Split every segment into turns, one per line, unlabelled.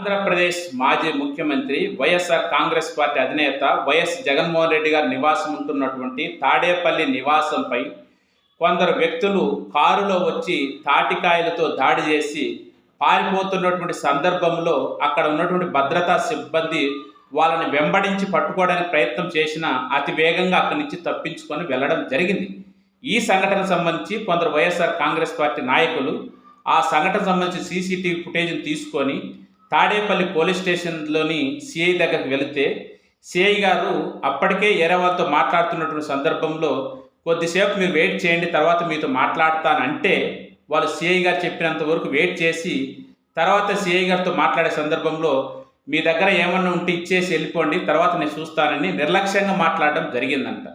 ఆంధ్రప్రదేశ్ మాజీ ముఖ్యమంత్రి YSR Congress party అధినేత వైఎస్ జగన్మోహన్ రెడ్డి గారి నివాసం ఉంటున్నటువంటి తాడేపల్లి నివాసంపై కొందరు వ్యక్తులు కారులో వచ్చి తాటికాయలతో దాడి చేసి పారిపోతున్నటువంటి సందర్భంలో అక్కడ ఉన్నటువంటి భద్రతా సిబ్బంది వాళ్ళని వెంబడించి పట్టుకోవడానికి ప్రయత్నం చేసిన అతి వేగంగా అక్కడి నుంచి తప్పించుకొని వెళ్ళడం జరిగింది. ఈ సంఘటన సంబంధించి కొందరు వైఎస్ఆర్ కాంగ్రెస్ పార్టీ నాయకులు ఆ సంఘటన సంబంధించి సీసీటీవీ ఫుటేజ్ని తీసుకొని తాడేపల్లి పోలీస్ స్టేషన్లోని సిఐ దగ్గరికి వెళితే సిఐ గారు అప్పటికే ఏరవాళ్ళతో మాట్లాడుతున్నటువంటి సందర్భంలో కొద్దిసేపు మీరు వెయిట్ చేయండి తర్వాత మీతో మాట్లాడతానంటే వాళ్ళు సిఐ గారు చెప్పినంత వరకు వెయిట్ చేసి తర్వాత సిఐ గారితో మాట్లాడే సందర్భంలో మీ దగ్గర ఏమన్నా ఉంటే ఇచ్చేసి వెళ్ళిపోండి తర్వాత నేను చూస్తానని నిర్లక్ష్యంగా మాట్లాడడం జరిగిందంట.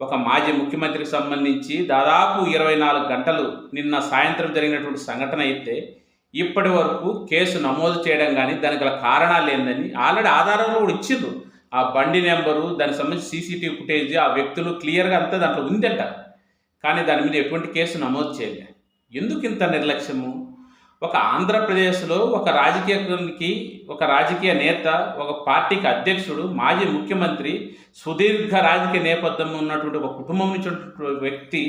ఒక మాజీ ముఖ్యమంత్రికి సంబంధించి దాదాపు ఇరవై నాలుగు గంటలు నిన్న సాయంత్రం జరిగినటువంటి సంఘటన అయితే ఇప్పటి వరకు కేసు నమోదు చేయడం కానీ దానికి గల కారణాలు ఏందని ఆల్రెడీ ఆధారాలు కూడా ఇచ్చిండ్రు. ఆ బండి నెంబరు దానికి సంబంధించి సీసీటీవీ ఫుటేజ్ ఆ వ్యక్తులు క్లియర్గా అంతా దాంట్లో ఉందంట. కానీ దాని మీద ఎటువంటి కేసు నమోదు చేయలే. ఎందుకు ఇంత నిర్లక్ష్యము? ఒక ఆంధ్రప్రదేశ్లో ఒక రాజకీయానికి ఒక రాజకీయ నేత ఒక పార్టీకి అధ్యక్షుడు మాజీ ముఖ్యమంత్రి సుదీర్ఘ రాజకీయ నేపథ్యం ఉన్నటువంటి ఒక కుటుంబం నుంచి వ్యక్తి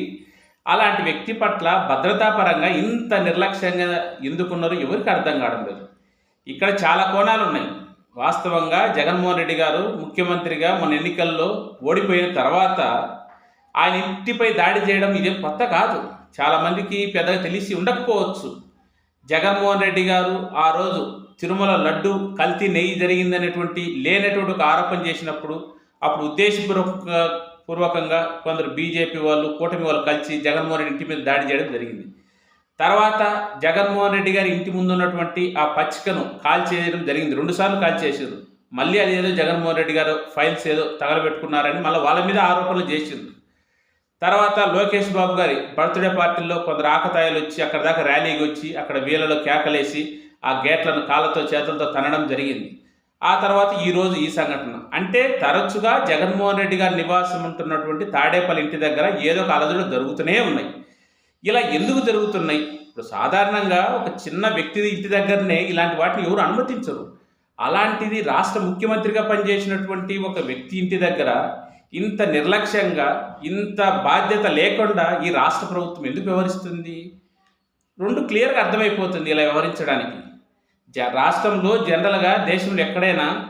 అలాంటి వ్యక్తి పట్ల భద్రతాపరంగా ఇంత నిర్లక్ష్యంగా ఎందుకున్నారో ఎవరికి అర్థం కావడం లేదు. ఇక్కడ చాలా కోణాలు ఉన్నాయి. వాస్తవంగా జగన్మోహన్ రెడ్డి గారు ముఖ్యమంత్రిగా మన ఎన్నికల్లో ఓడిపోయిన తర్వాత ఆయన ఇంటిపై దాడి చేయడం ఇదేం కొత్త కాదు. చాలామందికి పెద్దగా తెలిసి ఉండకపోవచ్చు. జగన్మోహన్ రెడ్డి గారు ఆ రోజు తిరుమల లడ్డు కల్తీ నెయ్యి జరిగిందనేటువంటి లేనటువంటి ఒక ఆరోపణ చేసినప్పుడు అప్పుడు ఉద్దేశపూర్వక పూర్వకంగా కొందరు బీజేపీ వాళ్ళు కూటమి వాళ్ళు కలిసి జగన్మోహన్ రెడ్డి ఇంటి మీద దాడి చేయడం జరిగింది. తర్వాత జగన్మోహన్ రెడ్డి గారి ఇంటి ముందు ఉన్నటువంటి ఆ పచ్చికను కాల్ చేయడం జరిగింది. రెండుసార్లు కాల్ చేసారు మళ్ళీ అది ఏదో జగన్మోహన్ రెడ్డి గారు ఫైల్స్ ఏదో తగలబెట్టుకున్నారని మళ్ళీ వాళ్ళ మీద ఆరోపణలు చేసింది తర్వాత లోకేష్ బాబు గారి బర్త్డే పార్టీల్లో కొందరు ఆకతాయిలు వచ్చి అక్కడ దాకా ర్యాలీకి వచ్చి అక్కడ వీళ్ళలో కేకలేసి ఆ గేట్లను కాళ్ళతో చేతులతో తనడం జరిగింది. ఆ తర్వాత ఈరోజు ఈ సంఘటన. అంటే తరచుగా జగన్మోహన్ రెడ్డి గారి నివాసం ఉంటున్నటువంటి తాడేపల్లి ఇంటి దగ్గర ఏదో ఒక అలజడులు జరుగుతూనే ఉన్నాయి. ఇలా ఎందుకు జరుగుతున్నాయి? ఇప్పుడు సాధారణంగా ఒక చిన్న వ్యక్తి ఇంటి దగ్గరనే ఇలాంటి వాటిని ఎవరు అనుమతించరు. అలాంటిది రాష్ట్ర ముఖ్యమంత్రిగా పనిచేసినటువంటి ఒక వ్యక్తి ఇంటి దగ్గర ఇంత నిర్లక్ష్యంగా ఇంత బాధ్యత లేకుండా ఈ రాష్ట్ర ప్రభుత్వం ఎందుకు వ్యవహరిస్తుంది? రెండు క్లియర్గా అర్థమైపోతుంది ఇలా వ్యవహరించడానికి. రాష్ట్రంలో జనరల్గా దేశంలో ఎక్కడైనా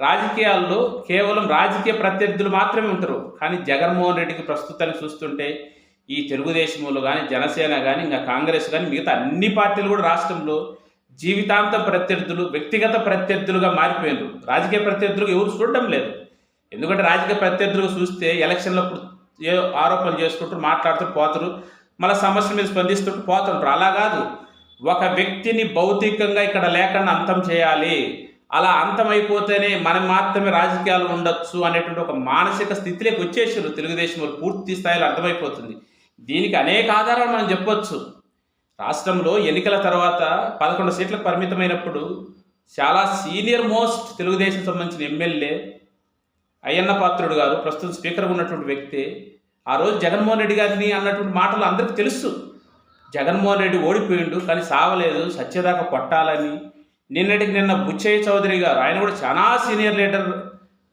రాజకీయాల్లో కేవలం రాజకీయ ప్రత్యర్థులు మాత్రమే ఉంటారు. కానీ జగన్మోహన్ రెడ్డికి ప్రస్తుతాన్ని చూస్తుంటే ఈ తెలుగుదేశంలో కానీ జనసేన కానీ ఇంకా కాంగ్రెస్ కానీ మిగతా అన్ని పార్టీలు కూడా రాష్ట్రంలో జీవితాంతం ప్రత్యర్థులు వ్యక్తిగత ప్రత్యర్థులుగా మారిపోయినారు. రాజకీయ ప్రత్యర్థులుగా ఎవరు చూడడం లేదు. ఎందుకంటే రాజకీయ ప్రత్యర్థులు చూస్తే ఎలక్షన్లో ఏ ఆరోపణలు చేసుకుంటారు మాట్లాడుతూ పోతారు. మళ్ళీ సమస్యల మీద స్పందిస్తుంటూ పోతుంటారు. అలా కాదు. ఒక వ్యక్తిని భౌతికంగా ఇక్కడ లేకుండా అంతం చేయాలి. అలా అంతమైపోతేనే మనం మాత్రమే రాజకీయాలు ఉండొచ్చు అనేటువంటి ఒక మానసిక స్థితిలోకి వచ్చేసారు. తెలుగుదేశం వాళ్ళు పూర్తి స్థాయిలో అర్థమైపోతుంది. దీనికి అనేక ఆధారాలు మనం చెప్పొచ్చు. రాష్ట్రంలో ఎన్నికల తర్వాత పదకొండు సీట్లకు పరిమితమైనప్పుడు చాలా సీనియర్ మోస్ట్ తెలుగుదేశం సంబంధించిన ఎమ్మెల్యే అయ్యన్న పాత్రుడు గారు ప్రస్తుతం స్పీకర్ ఉన్నటువంటి వ్యక్తి ఆ రోజు జగన్మోహన్ రెడ్డి గారిని అన్నటువంటి మాటలు అందరికీ తెలుసు. జగన్మోహన్ రెడ్డి ఓడిపోయిండు కానీ సావలేదు సత్యదాకా కొట్టాలని. నిన్నటికి నిన్న బుచ్చయ్య చౌదరి గారు ఆయన కూడా చాలా సీనియర్ లీడర్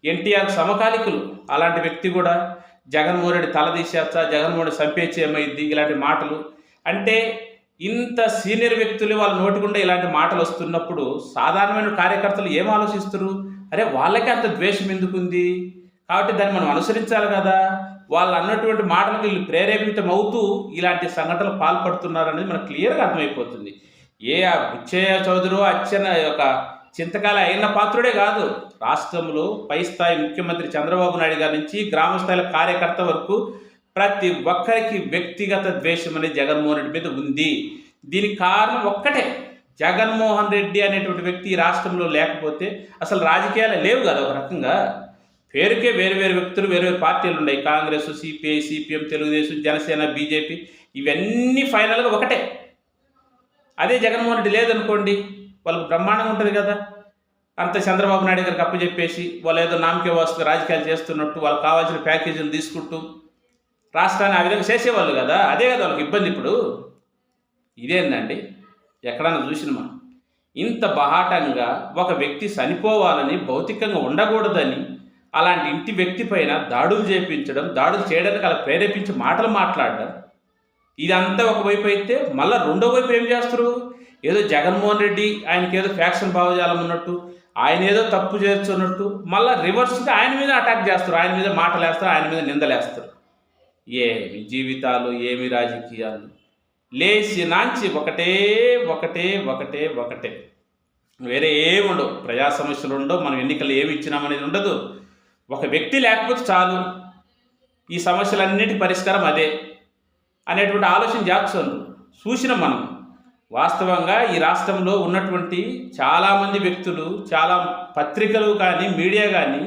ఎన్టీఆర్ సమకాలికులు. అలాంటి వ్యక్తి కూడా జగన్మోహన్ రెడ్డి తల తీసేస్తా జగన్మోహన్ రెడ్డి ఇలాంటి మాటలు. అంటే ఇంత సీనియర్ వ్యక్తులు వాళ్ళ నోటికుండా ఇలాంటి మాటలు వస్తున్నప్పుడు సాధారణమైన కార్యకర్తలు ఏం ఆలోచిస్తారు అరే వాళ్ళకే అంత ద్వేషం ఎందుకుంది? కాబట్టి దాన్ని మనం అనుసరించాలి కదా. వాళ్ళు అన్నటువంటి మాటలకు వీళ్ళు ప్రేరేపితం అవుతూ ఇలాంటి సంఘటనలు పాల్పడుతున్నారు అనేది మనకు క్లియర్గా అర్థమైపోతుంది. ఏ ఆ బుచ్చయ్య చౌదరు అచ్చన యొక్క చింతకాల అయిన పాత్రుడే కాదు. రాష్ట్రంలో పై స్థాయి ముఖ్యమంత్రి చంద్రబాబు నాయుడు గారి నుంచి గ్రామ స్థాయిల కార్యకర్త వరకు ప్రతి ఒక్కరికి వ్యక్తిగత ద్వేషం అనేది జగన్మోహన్ రెడ్డి మీద ఉంది. దీనికి కారణం ఒక్కటే. జగన్మోహన్ రెడ్డి అనేటువంటి వ్యక్తి ఈ రాష్ట్రంలో లేకపోతే అసలు రాజకీయాలు లేవు కదా ఒక రకంగా. పేరుకే వేరు వేరు వ్యక్తులు వేరు వేరు పార్టీలు ఉన్నాయి. Congress CPI CPM Telugu Desam Janasena BJP ఇవన్నీ ఫైనల్గా ఒకటే. అదే జగన్మోహన్ రెడ్డి లేదనుకోండి వాళ్ళకు బ్రహ్మాండంగా ఉంటుంది కదా. అంత చంద్రబాబు నాయుడు గారికి అప్పచెప్పేసి వాళ్ళు ఏదో నామకే వస్తు రాజకీయాలు చేస్తున్నట్టు వాళ్ళకి కావాల్సిన ప్యాకేజీలు తీసుకుంటూ రాష్ట్రాన్ని ఆ విధంగా చేసేవాళ్ళు కదా. అదే కదా వాళ్ళకి ఇబ్బంది ఇప్పుడు. ఇదేందండి? ఎక్కడన్నా మనం. ఇంత బహాటంగా ఒక వ్యక్తి చనిపోవాలని భౌతికంగా ఉండకూడదని అలాంటి ఇంటి వ్యక్తి పైన దాడులు చేపించడం దాడులు చేయడానికి అలా ప్రేరేపించి మాటలు మాట్లాడడం ఇదంతా ఒకవైపు అయితే మళ్ళీ రెండో వైపు ఏం చేస్తారు? ఏదో జగన్మోహన్ రెడ్డి ఆయనకి ఏదో ఫ్యాక్షన్ భావజాలం ఉన్నట్టు ఆయన ఏదో తప్పు చేస్తున్నట్టు మళ్ళీ రివర్స్గా ఆయన మీద అటాక్ చేస్తారు. ఆయన మీద మాటలు వేస్తారు ఆయన మీద నిందలేస్తారు ఏమి జీవితాలు ఏమి రాజకీయాలు. లేచి నాంచి ఒకటే ఒకటే ఒకటే ఒకటే. వేరే ఏమి ఉండవు ప్రజా సమస్యలు ఉండవు. మనం ఎన్నికలు ఏమి ఇచ్చినామనేది ఉండదు. ఒక వ్యక్తి లేకపోతే చాలు. ఈ సమస్యలన్నిటి పరిష్కారం అదే అనేటువంటి ఆలోచన జాక్సన్ చూసినాం మనం. వాస్తవంగా ఈ రాష్ట్రంలో ఉన్నటువంటి చాలామంది వ్యక్తులు చాలా పత్రికలు కానీ మీడియా కానీ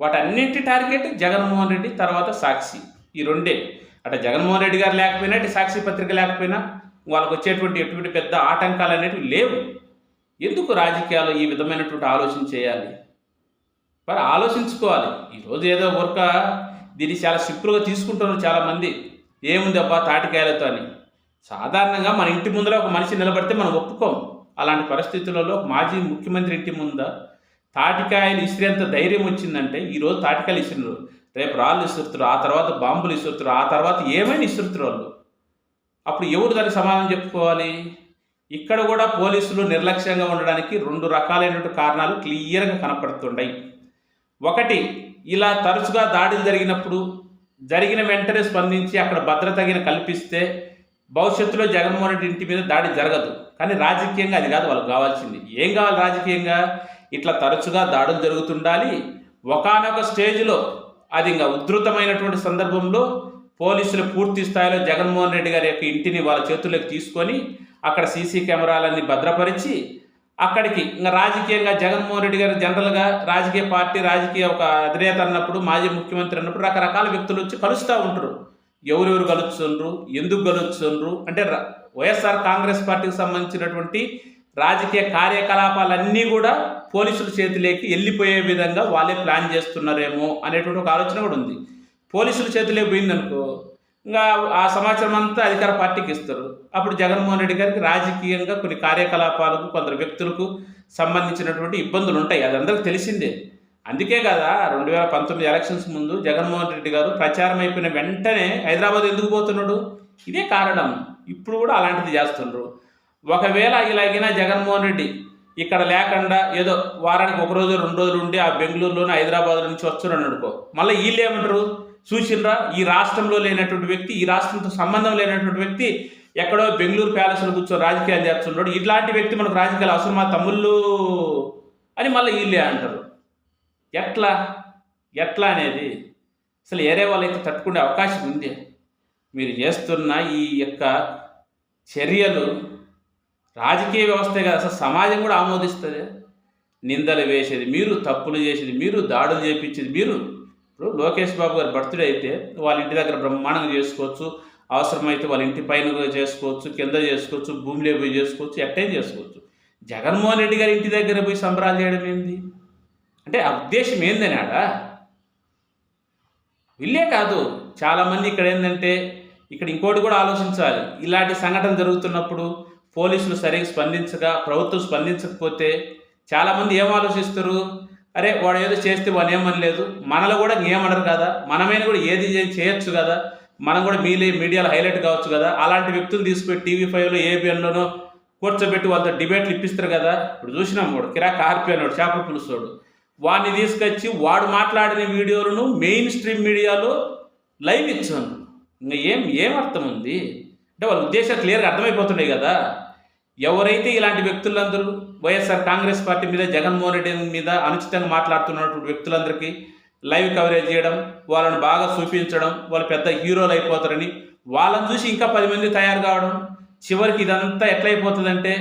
వాటన్నింటి టార్గెట్ జగన్మోహన్ రెడ్డి తర్వాత సాక్షి. ఈ రెండే. అటు జగన్మోహన్ రెడ్డి గారు లేకపోయినా అంటే సాక్షి పత్రిక లేకపోయినా వాళ్ళకు వచ్చేటువంటి ఎటువంటి పెద్ద ఆటంకాలు అనేటివి లేవు. ఎందుకు రాజకీయాలు ఈ విధమైనటువంటి ఆలోచన చేయాలి? మరి ఆలోచించుకోవాలి. ఈరోజు ఏదో వర్క దీన్ని చాలా సింపుల్గా తీసుకుంటున్నారు చాలామంది. ఏముంది అబ్బా తాటికాయలతో అని. సాధారణంగా మన ఇంటి ముందర ఒక మనిషి నిలబడితే మనం ఒప్పుకోం. అలాంటి పరిస్థితులలో మాజీ ముఖ్యమంత్రి ఇంటి ముంద తాటికాయలు ఇసిరేంత ధైర్యం వచ్చిందంటే ఈరోజు తాటికాయలు ఇసిరినారు. రేపు రాళ్ళు ఇసురుతురు ఆ తర్వాత బాంబులు ఇసురుతురు ఆ తర్వాత ఏమైనా ఇసురుతురు వాళ్ళు. అప్పుడు ఎవరు దానికి సమాధానం చెప్పుకోవాలి? ఇక్కడ కూడా పోలీసులు నిర్లక్ష్యంగా ఉండడానికి రెండు రకాలైనటువంటి కారణాలు క్లియర్గా కనపడుతుంటాయి ఒకటి ఇలా తరచుగా దాడులు జరిగినప్పుడు జరిగిన వెంటనే స్పందించి అక్కడ భద్రతగిన కల్పిస్తే భవిష్యత్తులో జగన్మోహన్ రెడ్డి ఇంటి మీద దాడి జరగదు. కానీ రాజకీయంగా అది కాదు వాళ్ళకి కావాల్సింది. ఏం కావాలి రాజకీయంగా? ఇట్లా తరచుగా దాడులు జరుగుతుండాలి. ఒకనొక స్టేజ్లో అది ఇంకా ఉధృతమైనటువంటి సందర్భంలో పోలీసులు పూర్తి స్థాయిలో జగన్మోహన్ రెడ్డి గారి యొక్క ఇంటిని వాళ్ళ చేతుల్లోకి తీసుకొని అక్కడ సీసీ కెమెరాలన్నీ భద్రపరిచి అక్కడికి ఇంకా రాజకీయంగా జగన్మోహన్ రెడ్డి గారు జనరల్గా రాజకీయ పార్టీ రాజకీయ ఒక అధినేత అన్నప్పుడు మాజీ ముఖ్యమంత్రి అన్నప్పుడు రకరకాల వ్యక్తులు వచ్చి కలుస్తూ ఉంటారు. ఎవరెవరు కలుస్తుండ్రు? ఎందుకు కలుస్తుండ్రు? అంటే వైఎస్ఆర్ కాంగ్రెస్ పార్టీకి సంబంధించినటువంటి రాజకీయ కార్యకలాపాలన్నీ కూడా పోలీసుల చేతిలోకి వెళ్ళిపోయే విధంగా వాళ్ళే ప్లాన్ చేస్తున్నారేమో అనేటువంటి ఒక ఆలోచన కూడా ఉంది. పోలీసుల చేతిలోకి పోయిందనుకో ఇంకా ఆ సమాచారం అంతా అధికార పార్టీకి ఇస్తారు. అప్పుడు జగన్మోహన్ రెడ్డి గారికి రాజకీయంగా కొన్ని కార్యకలాపాలకు కొందరు వ్యక్తులకు సంబంధించినటువంటి ఇబ్బందులు ఉంటాయి. అది అందరికీ తెలిసిందే. అందుకే కదా రెండు వేల పంతొమ్మిది ఎలక్షన్స్ ముందు జగన్మోహన్ రెడ్డి గారు ప్రచారం అయిపోయిన వెంటనే హైదరాబాద్ ఎందుకు పోతున్నాడు? ఇదే కారణం. ఇప్పుడు కూడా అలాంటిది చేస్తుండ్రు. ఒకవేళ ఇలాగినా జగన్మోహన్ రెడ్డి ఇక్కడ లేకుండా ఏదో వారానికి ఒక రోజు రెండు రోజులు ఉండి ఆ బెంగళూరులోనే హైదరాబాద్ నుంచి వస్తున్నాడు అనుకో మళ్ళీ వీళ్ళు ఏమంటారు? చూసిండ్రా ఈ రాష్ట్రంలో లేనటువంటి వ్యక్తి ఈ రాష్ట్రంతో సంబంధం లేనటువంటి వ్యక్తి ఎక్కడో బెంగళూరు ప్యాలెస్లో కూర్చొని రాజకీయాలు చేస్తున్నాడు ఇట్లాంటి వ్యక్తి మనకు రాజకీయాలు అవసరం మా తమ్ముళ్ళు అని మళ్ళీ వీళ్ళే అంటారు. ఎట్లా? ఎట్లా అనేది? అసలు ఏరే వాళ్ళైతే తట్టుకునే అవకాశం ఉంది. మీరు చేస్తున్న ఈ యొక్క చర్యలు రాజకీయ వ్యవస్థే కదా అసలు సమాజం కూడా ఆమోదిస్తుంది. నిందలు వేసేది మీరు తప్పులు చేసేది మీరు దాడులు చేపించేది మీరు. ఇప్పుడు లోకేష్ బాబు గారి బర్త్డే అయితే వాళ్ళ ఇంటి దగ్గర బ్రహ్మాండంగా చేసుకోవచ్చు. అవసరమైతే వాళ్ళ ఇంటి పైన కూడా చేసుకోవచ్చు కింద చేసుకోవచ్చు భూమిలో పోయి చేసుకోవచ్చు ఎట్టేం చేసుకోవచ్చు. జగన్మోహన్ రెడ్డి గారి ఇంటి దగ్గర పోయి సంబరాలు చేయడం ఏంది? అంటే ఆ ఉద్దేశం ఏందని ఆడ? వీళ్ళే కాదు. చాలామంది ఇక్కడ ఏంటంటే ఇక్కడ ఇంకోటి కూడా ఆలోచించాలి. ఇలాంటి సంఘటన జరుగుతున్నప్పుడు పోలీసులు సరిగ్గా స్పందించగా ప్రభుత్వం స్పందించకపోతే చాలామంది ఏం ఆలోచిస్తారు? అరే వాడు ఏదో చేస్తే వాడు ఏమనలేదు. మనలో కూడా ఏమనరు కదా. మనమైన కూడా ఏది చేయొచ్చు కదా. మనం కూడా మీలే మీడియాలో హైలైట్ కావచ్చు కదా. అలాంటి వ్యక్తులు తీసుకుపోయి టీవీ ఫైవ్లో ఏబిఎన్లోనో కూర్చోబెట్టి వాళ్ళతో డిబేట్లు ఇప్పిస్తారు కదా. ఇప్పుడు చూసినాం వాడు కిరాక్ ఆర్పి అన్నాడు చేపల పులుసోడు. వాడిని తీసుకొచ్చి వాడు మాట్లాడిన వీడియోలను మెయిన్ స్ట్రీమ్ మీడియాలో లైవ్ ఇచ్చాను. ఇంకా ఏం ఏం అర్థం ఉంది? అంటే వాళ్ళ ఉద్దేశాలు క్లియర్గా అర్థమైపోతున్నాయి కదా. ఎవరైతే ఇలాంటి వ్యక్తులందరూ వైఎస్ఆర్ కాంగ్రెస్ పార్టీ మీద జగన్మోహన్ రెడ్డి మీద అనుచితంగా మాట్లాడుతున్నటువంటి వ్యక్తులందరికీ లైవ్ కవరేజ్ చేయడం వాళ్ళని బాగా చూపించడం వాళ్ళు పెద్ద హీరోలు అయిపోతారని వాళ్ళని చూసి ఇంకా పది మంది తయారు కావడం చివరికి ఇదంతా ఎట్లయిపోతుందంటే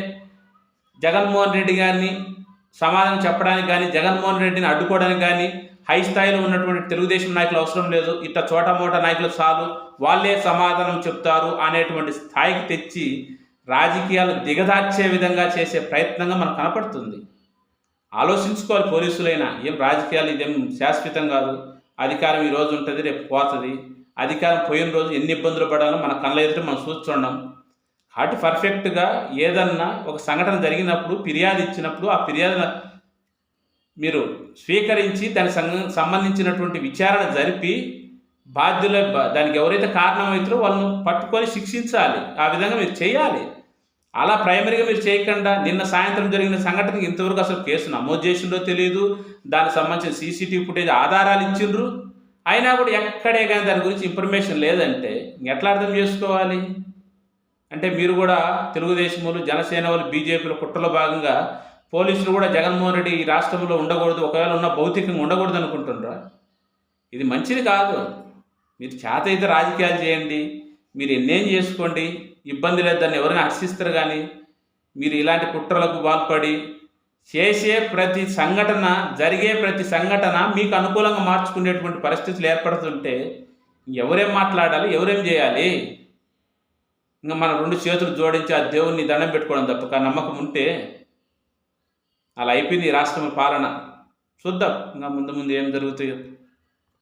జగన్మోహన్ రెడ్డి గారిని సమాధానం చెప్పడానికి కానీ జగన్మోహన్ రెడ్డిని అడ్డుకోవడానికి కానీ హై స్థాయిలో ఉన్నటువంటి తెలుగుదేశం నాయకులు అవసరం లేదు. ఇట్లా చోట మోట నాయకులు చాలు. వాళ్ళే సమాధానం చెప్తారు అనేటువంటి స్థాయికి తెచ్చి రాజకీయాలు దిగదార్చే విధంగా చేసే ప్రయత్నంగా మనకు కనపడుతుంది. ఆలోచించుకోవాలి పోలీసులైనా ఏం రాజకీయాలు ఇదేం శాశ్వతం కాదు. అధికారం ఈ రోజు ఉంటుంది రేపు పోతుంది. అధికారం పోయిన రోజు ఎన్ని ఇబ్బందులు పడాలో మన కళ్ళ ఎదుట మనం చూస్తుండడం కాబట్టి పర్ఫెక్ట్గా ఏదన్నా ఒక సంఘటన జరిగినప్పుడు ఫిర్యాదు ఇచ్చినప్పుడు ఆ ఫిర్యాదు మీరు స్వీకరించి దానికి సంబంధించినటువంటి విచారణ జరిపి బాధ్యుల దానికి ఎవరైతే కారణమవుతారో వాళ్ళను పట్టుకొని శిక్షించాలి. ఆ విధంగా మీరు చేయాలి. అలా ప్రైమరీగా మీరు చేయకుండా నిన్న సాయంత్రం జరిగిన సంఘటనకి ఇంతవరకు అసలు కేసు నమోదు చేసిండో తెలియదు దానికి సంబంధించిన సీసీటీవీ ఫుటేజ్ ఆధారాలు ఇచ్చిండ్రు. అయినా కూడా ఎక్కడే కానీ దాని గురించి ఇన్ఫర్మేషన్ లేదంటే ఎట్లా అర్థం చేసుకోవాలి? అంటే మీరు కూడా తెలుగుదేశం వాళ్ళు జనసేన వాళ్ళు బీజేపీలో కుట్రలో భాగంగా పోలీసులు కూడా జగన్మోహన్ రెడ్డి ఈ రాష్ట్రంలో ఉండకూడదు. ఒకవేళ ఉన్న భౌతికంగా ఉండకూడదు అనుకుంటున్నారా ఇది మంచిది కాదు. మీరు చేత అయితే రాజకీయాలు చేయండి మీరు ఎన్నేం చేసుకోండి ఇబ్బంది లేదు దాన్ని ఎవరైనా హర్షిస్తారు కానీ మీరు ఇలాంటి కుట్రలకు పాల్పడి చేసే ప్రతి సంఘటన జరిగే ప్రతి సంఘటన మీకు అనుకూలంగా మార్చుకునేటువంటి పరిస్థితులు ఏర్పడుతుంటే ఎవరేం మాట్లాడాలి ఎవరేం చేయాలి? ఇంకా మన రెండు చేతులు జోడించి ఆ దేవుణ్ణి దండం పెట్టుకోవడం తప్ప నమ్మకం ఉంటే అలా అయిపోయింది ఈ రాష్ట్రం పాలన. చూద్దాం ఇంకా ముందు ముందు ఏం జరుగుతాయో.